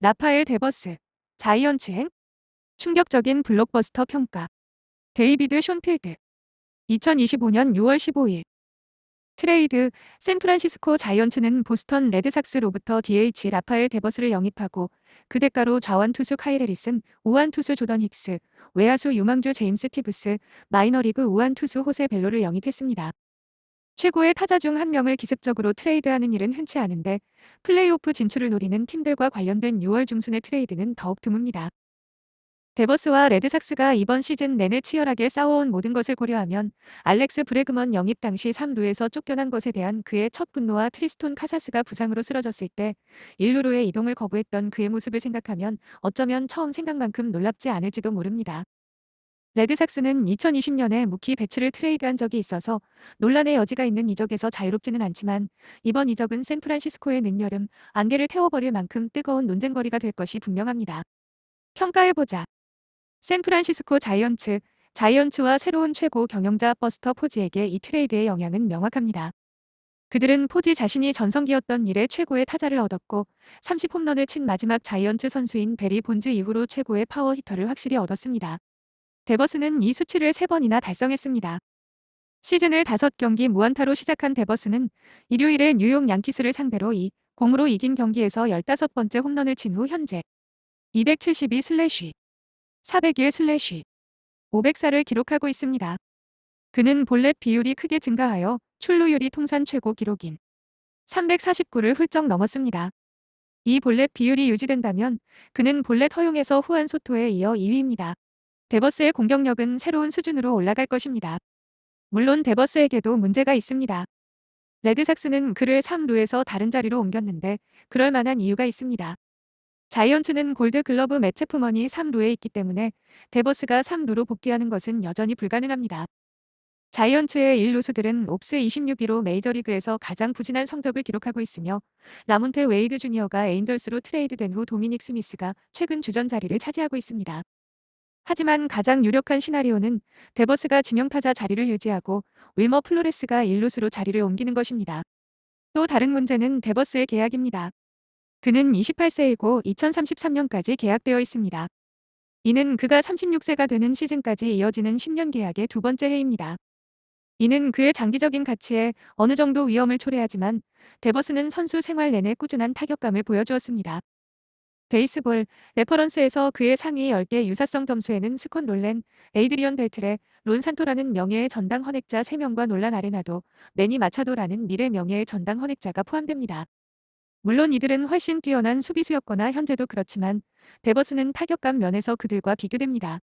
라파엘 데버스, 자이언츠행, 충격적인 블록버스터 평가. 데이비드 숀필드. 2025년 6월 15일. 트레이드, 샌프란시스코 자이언츠는 보스턴 레드삭스로부터 DH 라파엘 데버스를 영입하고 그 대가로 좌완 투수 카일 해리슨, 우완 투수 조던 힉스, 외야수 유망주 제임스 티브스, 마이너리그 우완 투수 호세 벨로를 영입했습니다. 최고의 타자 중 한 명을 기습적으로 트레이드하는 일은 흔치 않은데 플레이오프 진출을 노리는 팀들과 관련된 6월 중순의 트레이드는 더욱 드뭅니다. 데버스와 레드삭스가 이번 시즌 내내 치열하게 싸워온 모든 것을 고려하면 알렉스 브레그먼 영입 당시 3루에서 쫓겨난 것에 대한 그의 첫 분노와 트리스톤 카사스가 부상으로 쓰러졌을 때 1루로의 이동을 거부했던 그의 모습을 생각하면 어쩌면 처음 생각만큼 놀랍지 않을지도 모릅니다. 레드삭스는 2020년에 무키 배츠를 트레이드한 적이 있어서 논란의 여지가 있는 이적에서 자유롭지는 않지만 이번 이적은 샌프란시스코의 늦여름 안개를 태워버릴 만큼 뜨거운 논쟁거리가 될 것이 분명합니다. 평가해보자. 샌프란시스코 자이언츠, 자이언츠와 새로운 최고 경영자 버스터 포지에게 이 트레이드의 영향은 명확합니다. 그들은 포지 자신이 전성기였던 일에 최고의 타자를 얻었고 30홈런을 친 마지막 자이언츠 선수인 베리 본즈 이후로 최고의 파워 히터를 확실히 얻었습니다. 데버스는 이 수치를 3번이나 달성했습니다. 시즌을 5경기 무안타로 시작한 데버스는 일요일에 뉴욕 양키스를 상대로 2, 0으로 이긴 경기에서 15번째 홈런을 친 후 현재 272 슬래쉬, 401 슬래쉬, 504를 기록하고 있습니다. 그는 볼넷 비율이 크게 증가하여 출루율이 통산 최고 기록인 349를 훌쩍 넘었습니다. 이 볼넷 비율이 유지된다면 그는 볼넷 허용에서 후한 소토에 이어 2위입니다. 데버스의 공격력은 새로운 수준으로 올라갈 것입니다. 물론 데버스에게도 문제가 있습니다. 레드삭스는 그를 3루에서 다른 자리로 옮겼는데 그럴 만한 이유가 있습니다. 자이언츠는 골드 글러브 매체프먼이 3루에 있기 때문에 데버스가 3루로 복귀하는 것은 여전히 불가능합니다. 자이언츠의 1루수들은 옵스 26위로 메이저리그에서 가장 부진한 성적을 기록하고 있으며 라몬테 웨이드 주니어가 에인절스로 트레이드된 후 도미닉 스미스가 최근 주전 자리를 차지하고 있습니다. 하지만 가장 유력한 시나리오는 데버스가 지명타자 자리를 유지하고 윌머 플로레스가 1루수로 자리를 옮기는 것입니다. 또 다른 문제는 데버스의 계약입니다. 그는 28세이고 2033년까지 계약되어 있습니다. 이는 그가 36세가 되는 시즌까지 이어지는 10년 계약의 두 번째 해입니다. 이는 그의 장기적인 가치에 어느 정도 위험을 초래하지만 데버스는 선수 생활 내내 꾸준한 타격감을 보여주었습니다. 베이스볼 레퍼런스에서 그의 상위 10개 유사성 점수에는 스콘 롤렌, 에이드리언 벨트레, 론 산토라는 명예의 전당 헌액자 3명과 논란 아레나도, 매니 마차도라는 미래 명예의 전당 헌액자가 포함됩니다. 물론 이들은 훨씬 뛰어난 수비수였거나 현재도 그렇지만 데버스는 타격감 면에서 그들과 비교됩니다.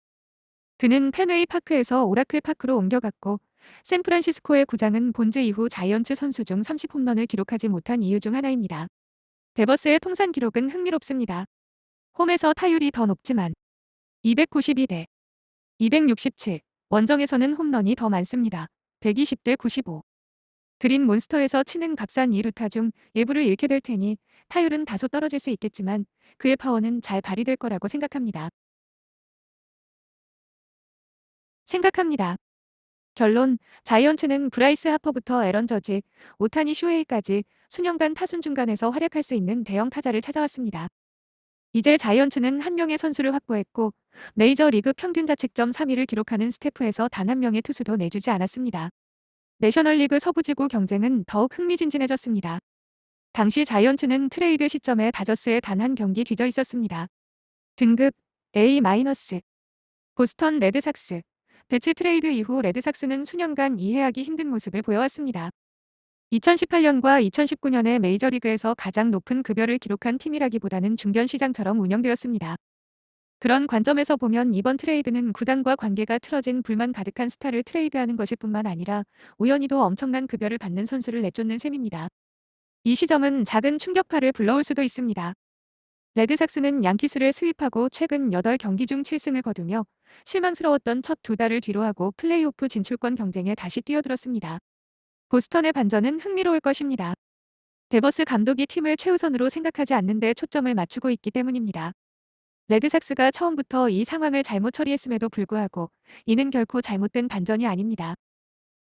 그는 펜웨이 파크에서 오라클 파크로 옮겨갔고 샌프란시스코의 구장은 본즈 이후 자이언츠 선수 중 30홈런을 기록하지 못한 이유 중 하나입니다. 데버스의 통산 기록은 흥미롭습니다. 홈에서 타율이 더 높지만 292대 267, 원정에서는 홈런이 더 많습니다. 120대 95. 그린 몬스터에서 치는 값싼 2루타 중 일부를 잃게 될 테니 타율은 다소 떨어질 수 있겠지만 그의 파워는 잘 발휘될 거라고 생각합니다. 생각합니다. 결론, 자이언츠는 브라이스 하퍼부터 에런 저지, 오타니 쇼헤이까지 수년간 타순 중간에서 활약할 수 있는 대형 타자를 찾아왔습니다. 이제 자이언츠는 한 명의 선수를 확보했고 메이저 리그 평균 자책점 3위를 기록하는 스태프에서 단 한 명의 투수도 내주지 않았습니다. 내셔널리그 서부지구 경쟁은 더욱 흥미진진해졌습니다. 당시 자이언츠는 트레이드 시점에 다저스에 단 한 경기 뒤져 있었습니다. 등급 A- 보스턴 레드삭스 배치 트레이드 이후 레드삭스는 수년간 이해하기 힘든 모습을 보여왔습니다. 2018년과 2019년에 메이저리그에서 가장 높은 급여를 기록한 팀이라기보다는 중견 시장처럼 운영되었습니다. 그런 관점에서 보면 이번 트레이드는 구단과 관계가 틀어진 불만 가득한 스타를 트레이드하는 것일 뿐만 아니라 우연히도 엄청난 급여를 받는 선수를 내쫓는 셈입니다. 이 시점은 작은 충격파를 불러올 수도 있습니다. 레드삭스는 양키스를 스윕하고 최근 8경기 중 7승을 거두며 실망스러웠던 첫 두 달을 뒤로하고 플레이오프 진출권 경쟁에 다시 뛰어들었습니다. 보스턴의 반전은 흥미로울 것입니다. 데버스 감독이 팀을 최우선으로 생각하지 않는 데 초점을 맞추고 있기 때문입니다. 레드삭스가 처음부터 이 상황을 잘못 처리했음에도 불구하고 이는 결코 잘못된 반전이 아닙니다.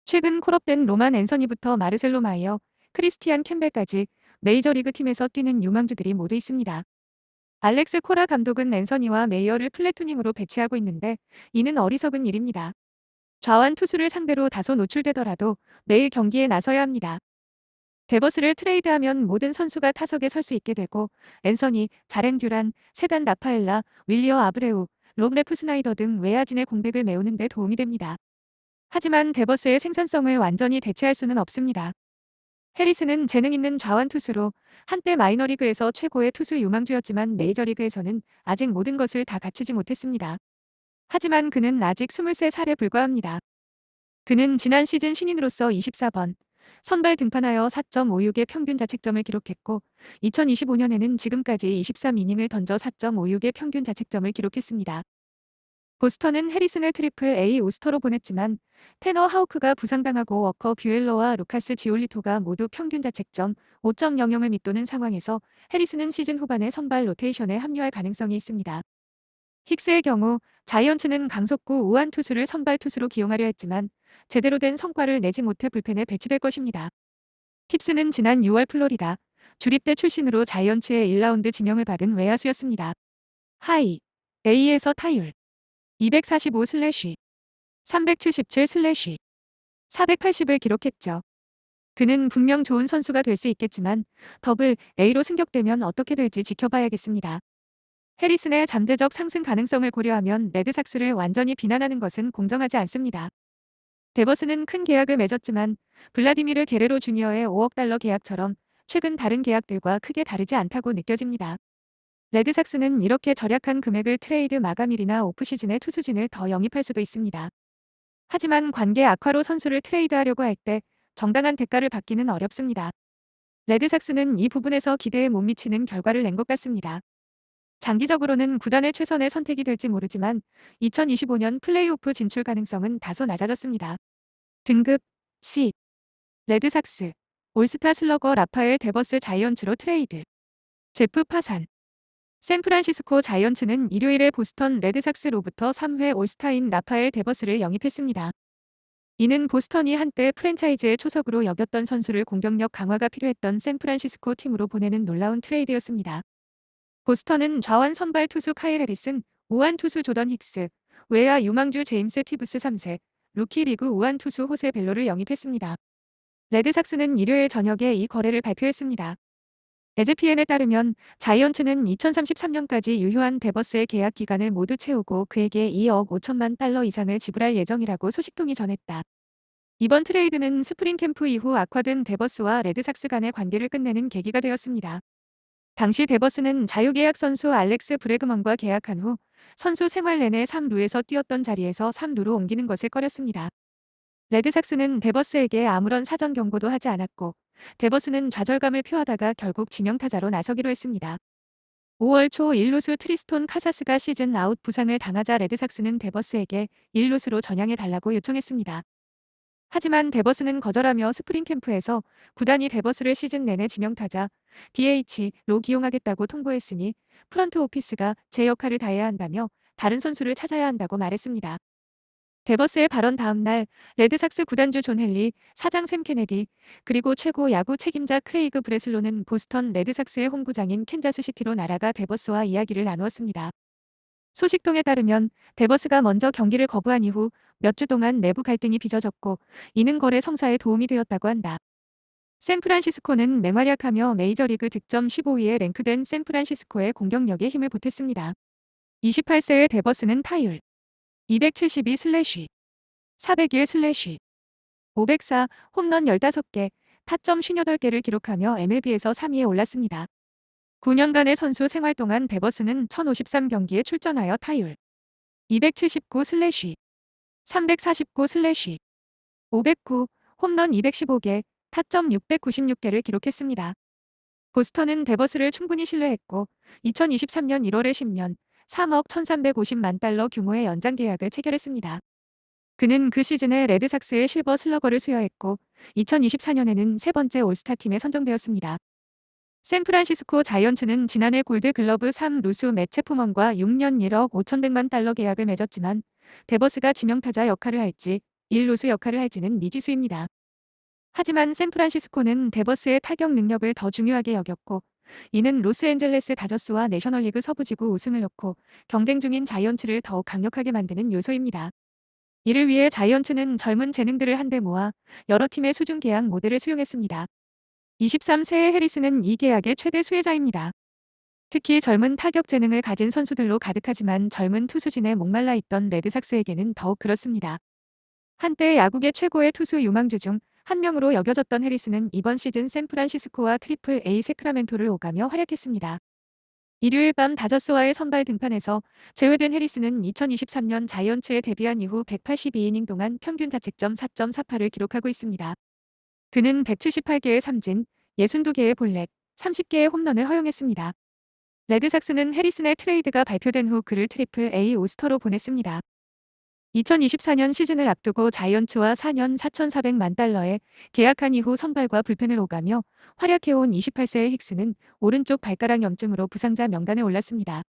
최근 콜업된 로만 앤서니부터 마르셀로 마이어, 크리스티안 캠벨까지 메이저리그 팀에서 뛰는 유망주들이 모두 있습니다. 알렉스 코라 감독은 앤서니와 메이어를 플래투닝으로 배치하고 있는데 이는 어리석은 일입니다. 좌완 투수를 상대로 다소 노출되더라도 매일 경기에 나서야 합니다. 데버스를 트레이드하면 모든 선수가 타석에 설 수 있게 되고 앤서니, 자렌 듀란, 세단 라파엘라, 윌리어 아브레우, 롬레프 스나이더 등 외야진의 공백을 메우는 데 도움이 됩니다. 하지만 데버스의 생산성을 완전히 대체할 수는 없습니다. 해리스는 재능 있는 좌완 투수로 한때 마이너리그에서 최고의 투수 유망주였지만 메이저리그에서는 아직 모든 것을 다 갖추지 못했습니다. 하지만 그는 아직 23살에 불과합니다. 그는 지난 시즌 신인으로서 24번 선발 등판하여 4.56의 평균 자책점을 기록했고 2025년에는 지금까지 23이닝을 던져 4.56의 평균 자책점을 기록했습니다. 보스턴은 해리슨을 트리플 A 우스터로 보냈지만 테너 하우크가 부상당하고 워커 뷰엘러와 루카스 지올리토가 모두 평균 자책점 5.00을 밑도는 상황에서 해리슨은 시즌 후반에 선발 로테이션에 합류할 가능성이 있습니다. 힉스의 경우 자이언츠는 강속구 우한 투수를 선발 투수로 기용하려 했지만 제대로 된 성과를 내지 못해 불펜에 배치될 것입니다. 힉스는 지난 6월 플로리다 주립대 출신으로 자이언츠의 1라운드 지명을 받은 외야수였습니다. 하이 A에서 타율 245 슬래쉬, 377 슬래쉬, 480을 기록했죠. 그는 분명 좋은 선수가 될 수 있겠지만 더블 A로 승격되면 어떻게 될지 지켜봐야겠습니다. 해리슨의 잠재적 상승 가능성을 고려하면 레드삭스를 완전히 비난하는 것은 공정하지 않습니다. 데버스는 큰 계약을 맺었지만 블라디미르 게레로 주니어의 5억 달러 계약처럼 최근 다른 계약들과 크게 다르지 않다고 느껴집니다. 레드삭스는 이렇게 절약한 금액을 트레이드 마감일이나 오프시즌에 투수진을 더 영입할 수도 있습니다. 하지만 관계 악화로 선수를 트레이드하려고 할 때 정당한 대가를 받기는 어렵습니다. 레드삭스는 이 부분에서 기대에 못 미치는 결과를 낸 것 같습니다. 장기적으로는 구단의 최선의 선택이 될지 모르지만 2025년 플레이오프 진출 가능성은 다소 낮아졌습니다. 등급 C 레드삭스 올스타 슬러거 라파엘 데버스 자이언츠로 트레이드 제프 파산 샌프란시스코 자이언츠는 일요일에 보스턴 레드삭스로부터 3회 올스타인 라파엘 데버스를 영입했습니다. 이는 보스턴이 한때 프랜차이즈의 초석으로 여겼던 선수를 공격력 강화가 필요했던 샌프란시스코 팀으로 보내는 놀라운 트레이드였습니다. 보스턴은 좌완 선발 투수 카일 해리슨, 우완 투수 조던 힉스, 외야 유망주 제임스 티브스 3세, 루키 리그 우완 투수 호세 벨로를 영입했습니다. 레드삭스는 일요일 저녁에 이 거래를 발표했습니다. 에즈피엔에 따르면 자이언츠는 2033년까지 유효한 데버스의 계약 기간을 모두 채우고 그에게 2억 5천만 달러 이상을 지불할 예정이라고 소식통이 전했다. 이번 트레이드는 스프링 캠프 이후 악화된 데버스와 레드삭스 간의 관계를 끝내는 계기가 되었습니다. 당시 데버스는 자유계약 선수 알렉스 브레그먼과 계약한 후 선수 생활 내내 3루에서 뛰었던 자리에서 3루로 옮기는 것을 꺼렸습니다. 레드삭스는 데버스에게 아무런 사전 경고도 하지 않았고 데버스는 좌절감을 표하다가 결국 지명타자로 나서기로 했습니다. 5월 초 1루수 트리스톤 카사스가 시즌 아웃 부상을 당하자 레드삭스는 데버스에게 1루수로 전향해 달라고 요청했습니다. 하지만 데버스는 거절하며 스프링 캠프에서 구단이 데버스를 시즌 내내 지명타자 DH로 기용하겠다고 통보했으니 프런트 오피스가 제 역할을 다해야 한다며 다른 선수를 찾아야 한다고 말했습니다. 데버스의 발언 다음 날 레드삭스 구단주 존 헨리, 사장 샘 케네디, 그리고 최고 야구 책임자 크레이그 브레슬로는 보스턴 레드삭스의 홈구장인 캔자스시티로 날아가 데버스와 이야기를 나누었습니다. 소식통에 따르면 데버스가 먼저 경기를 거부한 이후 몇 주 동안 내부 갈등이 빚어졌고 이는 거래 성사에 도움이 되었다고 한다. 샌프란시스코는 맹활약하며 메이저리그 득점 15위에 랭크된 샌프란시스코의 공격력에 힘을 보탰습니다. 28세의 데버스는 타율 272 슬래쉬 401 슬래쉬 504 홈런 15개 타점 58개를 기록하며 MLB에서 3위에 올랐습니다. 9년간의 선수 생활 동안 데버스는 1053경기에 출전하여 타율. 279 슬래쉬 349 슬래쉬 509 홈런 215개 타점 696개를 기록했습니다. 보스턴은 데버스를 충분히 신뢰했고 2023년 1월에 10년 3억 1350만 달러 규모의 연장 계약을 체결했습니다. 그는 그 시즌에 레드삭스의 실버 슬러거를 수여했고 2024년에는 세 번째 올스타팀에 선정되었습니다. 샌프란시스코 자이언츠는 지난해 골드 글러브 3 루수 맷 체프먼과 6년 1억 5천백만 달러 계약을 맺었지만 데버스가 지명타자 역할을 할지 1루수 역할을 할지는 미지수입니다. 하지만 샌프란시스코는 데버스의 타격 능력을 더 중요하게 여겼고 이는 로스앤젤레스 다저스와 내셔널리그 서부지구 우승을 놓고 경쟁 중인 자이언츠를 더욱 강력하게 만드는 요소입니다. 이를 위해 자이언츠는 젊은 재능들을 한데 모아 여러 팀의 수중 계약 모델을 수용했습니다. 23세의 해리스는 이 계약의 최대 수혜자입니다. 특히 젊은 타격 재능을 가진 선수들로 가득하지만 젊은 투수진에 목말라 있던 레드삭스에게는 더욱 그렇습니다. 한때 야구계 최고의 투수 유망주 중 한 명으로 여겨졌던 해리스는 이번 시즌 샌프란시스코와 트리플 A 세크라멘토를 오가며 활약했습니다. 일요일 밤 다저스와의 선발 등판에서 제외된 해리스는 2023년 자이언츠에 데뷔한 이후 182이닝 동안 평균 자책점 4.48을 기록하고 있습니다. 그는 178개의 삼진, 62개의 볼넷, 30개의 홈런을 허용했습니다. 레드삭스는 해리슨의 트레이드가 발표된 후 그를 트리플 A 오스터로 보냈습니다. 2024년 시즌을 앞두고 자이언츠와 4년 4,400만 달러에 계약한 이후 선발과 불펜을 오가며 활약해온 28세의 힉스는 오른쪽 발가락 염증으로 부상자 명단에 올랐습니다.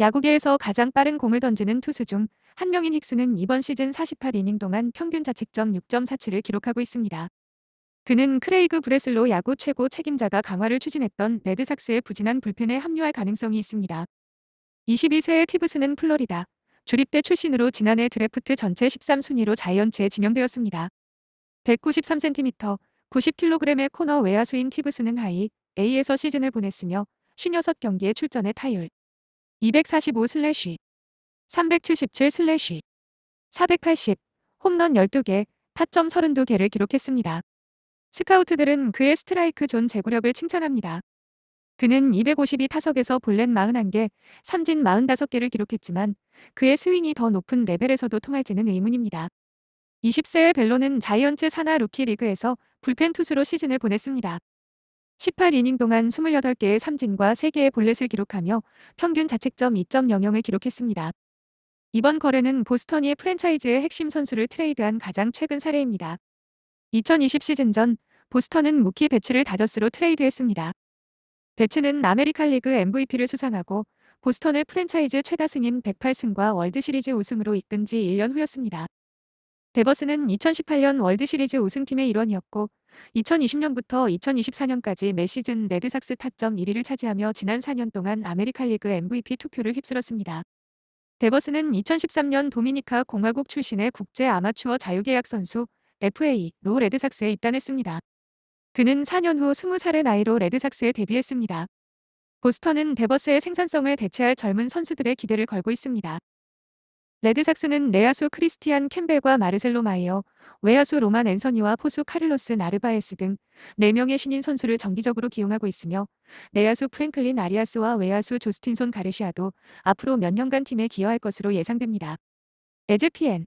야구계에서 가장 빠른 공을 던지는 투수 중 한 명인 힉스는 이번 시즌 48이닝 동안 평균 자책점 6.47을 기록하고 있습니다. 그는 크레이그 브레슬로 야구 최고 책임자가 강화를 추진했던 레드삭스의 부진한 불펜에 합류할 가능성이 있습니다. 22세의 티브스는 플로리다, 주립대 출신으로 지난해 드래프트 전체 13순위로 자이언츠에 지명되었습니다. 193cm, 90kg의 코너 외야수인 티브스는 하이 A에서 시즌을 보냈으며 56경기에 출전해 타율 245 슬래쉬, 377 슬래쉬, 480, 홈런 12개, 타점 32개를 기록했습니다. 스카우트들은 그의 스트라이크 존 제구력을 칭찬합니다. 그는 252 타석에서 볼넷 41개, 삼진 45개를 기록했지만 그의 스윙이 더 높은 레벨에서도 통할지는 의문입니다. 20세의 벨로는 자이언츠 산하 루키 리그에서 불펜 투수로 시즌을 보냈습니다. 18이닝 동안 28개의 삼진과 3개의 볼넷을 기록하며 평균 자책점 2.00을 기록했습니다. 이번 거래는 보스턴이 프랜차이즈의 핵심 선수를 트레이드한 가장 최근 사례입니다. 2020 시즌 전 보스턴은 무키 배츠를 다저스로 트레이드했습니다. 배츠는 아메리칸 리그 MVP를 수상하고 보스턴을 프랜차이즈 최다 승인 108승과 월드시리즈 우승으로 이끈 지 1년 후였습니다. 데버스는 2018년 월드시리즈 우승팀의 일원이었고 2020년부터 2024년까지 매 시즌 레드삭스 타점 1위를 차지하며 지난 4년 동안 아메리칸 리그 MVP 투표를 휩쓸었습니다. 데버스는 2013년 도미니카 공화국 출신의 국제 아마추어 자유계약 선수 FA로 레드삭스에 입단했습니다. 그는 4년 후 20살의 나이로 레드삭스에 데뷔했습니다. 보스턴은 데버스의 생산성을 대체할 젊은 선수들의 기대를 걸고 있습니다. 레드삭스는 내야수 크리스티안 캠벨과 마르셀로 마이어, 외야수 로만 앤서니와 포수 카를로스 나르바에스 등 4명의 신인 선수를 정기적으로 기용하고 있으며 내야수 프랭클린 아리아스와 외야수 조스틴손 가르시아도 앞으로 몇 년간 팀에 기여할 것으로 예상됩니다. 에즈피엔